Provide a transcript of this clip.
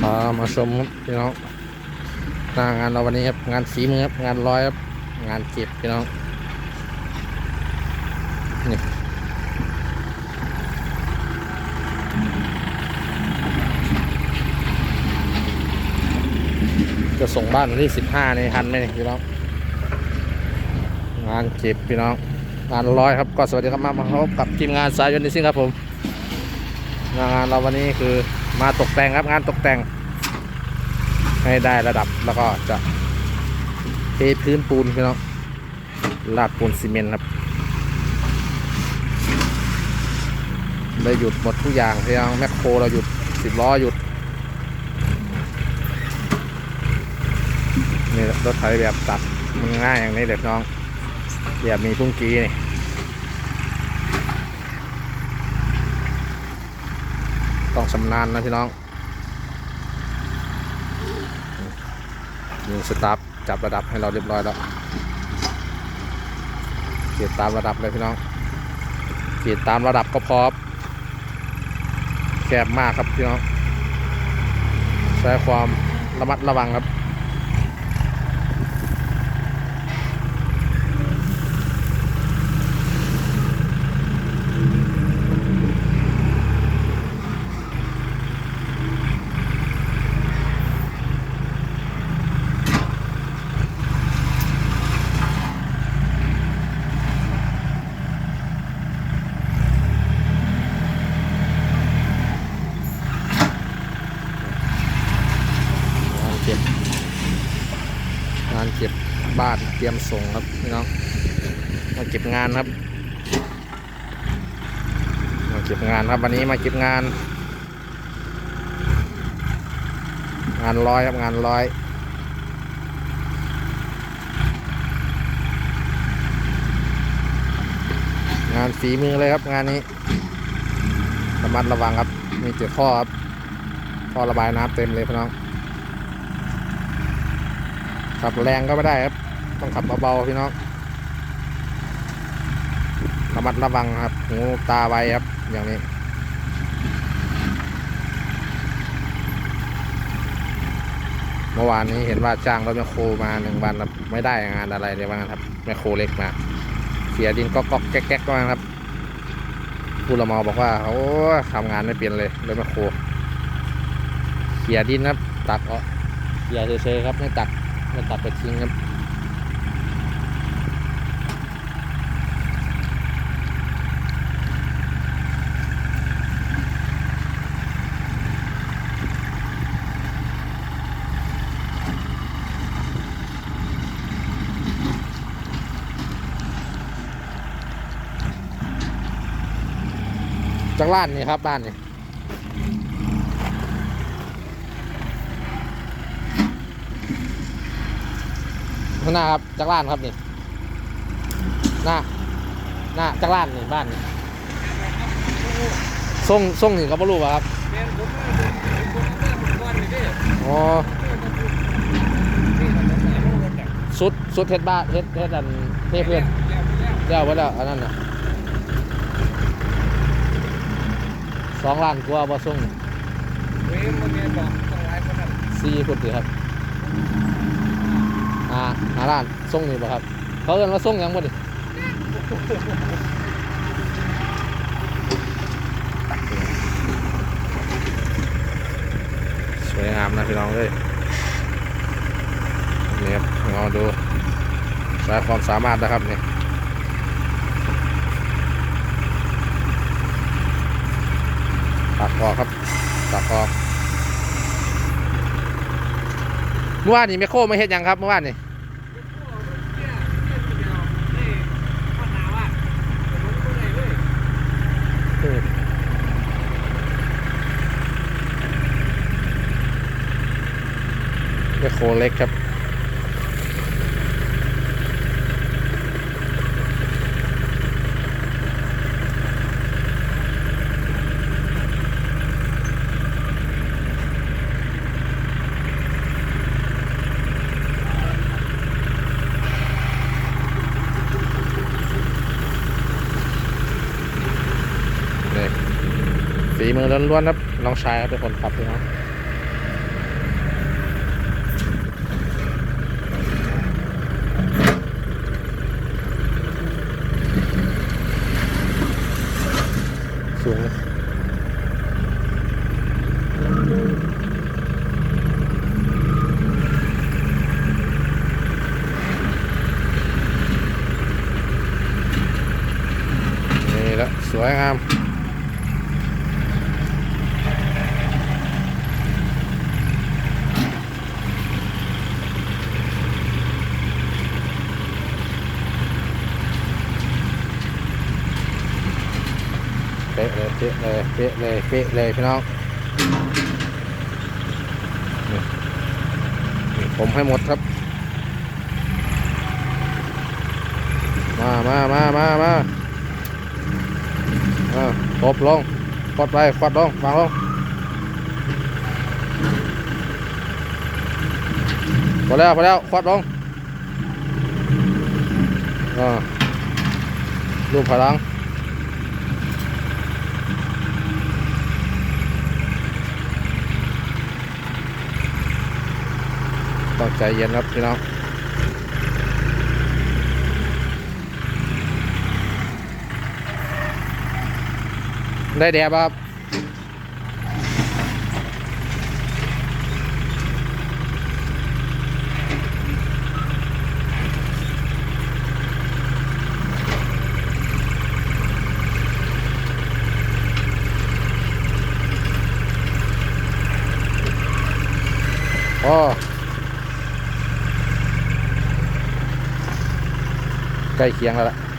พามาชมครับพี่น้องหน้างานเราวันนี้ครับงานฝีมือครับงานร้อยครับงานเก็บพี่น้องนี่จะส่งบ้านวันที่สิบห้าในทันไหมพี่น้องงานเก็บพี่น้องงานร้อยครับก็สวัสดีครับมาพบกับทีมงานสายยนต์ดิซิ่งครับผมงานเราวันนี้คือมาตกแต่งครับงานตกแต่ง ให้ได้ระดับแล้วก็จะเทพื้นปูนพี่น้องลาดปูนซีเมนต์ครับได้หยุดหมดทุกอย่างพี่น้องแมคโครเราหยุดสิบล้อหยุดนี่รถไถแบบตัดมันง่ายอย่างนี้เด็กน้องแบบมีพุ่งกี้นี่ต้องชำนาญนะพี่น้อง มีสตาฟจับระดับให้เราเรียบร้อยแล้วเขียตามระดับเลยพี่น้องเขียตามระดับก็พร้อมแคบมากครับพี่น้องใช้ความระมัดระวังครับ งานเก็บงานเก็ บ้านเตรียมส่งครับพี่น้องมาเก็บงานครับ มาเก็บงานครับวันนี้มาเก็บงาน งานร้อยครับงานร้อยงานฝีมือเลยครับงานนี้ระมัดระวังครับ มีเจอท่อครับท่อระบายน้ำเต็มเลยพี่น้องขับแรงก็ไม่ได้ครับ ต้องขับเบาๆพี่น้องระมัดระวังครับ หูตาไวครับ อย่างนี้ เมื่อวานนี้เห็นว่าจ้างรถแมคโครมาหนึ่งวันครับไม่ได้งานอะไรเลยว่างครับแมคโครเล็กมา เสียดินก็ก๊อกแก๊กๆก็มาครับผู้ละมอบอกว่าโอ้ทำงานไม่เปลี่ยนเลยรถแมคโครเสียดินครับ ตักเอาเสียเฉยๆครับไม่ตักไม่ตัดไปทิ้งครับ จากร้านนี่ครับบ้านนี่ข้างหน้าครับจากร้านครับนี่หน้าหน้าจากร้านนี่บ้านนี่ส่งส่งนี่เขาบ่รู้ป่ะครับแม่นผมว่าผมผมก่อนนี่เด้อ๋อนี่มันต้องหาโรงรถอะสุดสุดเฮ็ดบ้าเฮ็ดเฮ็ดอันเทเพื่อนแล้วแล้วเดี๋ยวไว้แล้วอันนั้นน่ะ สองล้านกว่าบ่ส่งเว้ยมันเนี่ยบอกต้องหลายคนอะสี่คนสิครับอ่าหาล้านส่งนี่บ่ครับ เขาเอิ้นว่าส่งหยังบ่ดิสวยงามนะพี่น้องเลยนี่ครับลองดูใช้ความสามารถนะครับนี่ ตัดออกครับตัดออกเมื่อวานนี่แมคโครไม่เฮ็ดยังครับเมื่อวานนี่เนี่ยเนี่ยทีเดียวนี่ปัญหาว่าผมก็ได้เลยแมคโครเล็กครับ ล้วนๆครับน้องใช้เป็นคนขับนะครับสูงเลยนี่ละสวยงาม ป๊ะเลยเป๊ะเลยเป๊ะเลยเป๊ะเลยพี่น้องผมให้หมดครับ มามามามามาอ่าตบลงกดไปกดลงวางลงพอแล้วพอแล้วกดลงอ่าลูกพลัง ต้องใจเย็นครับพี่น้องได้แดบครับอ๋อ ใกล้เคียงแล้วล่ะ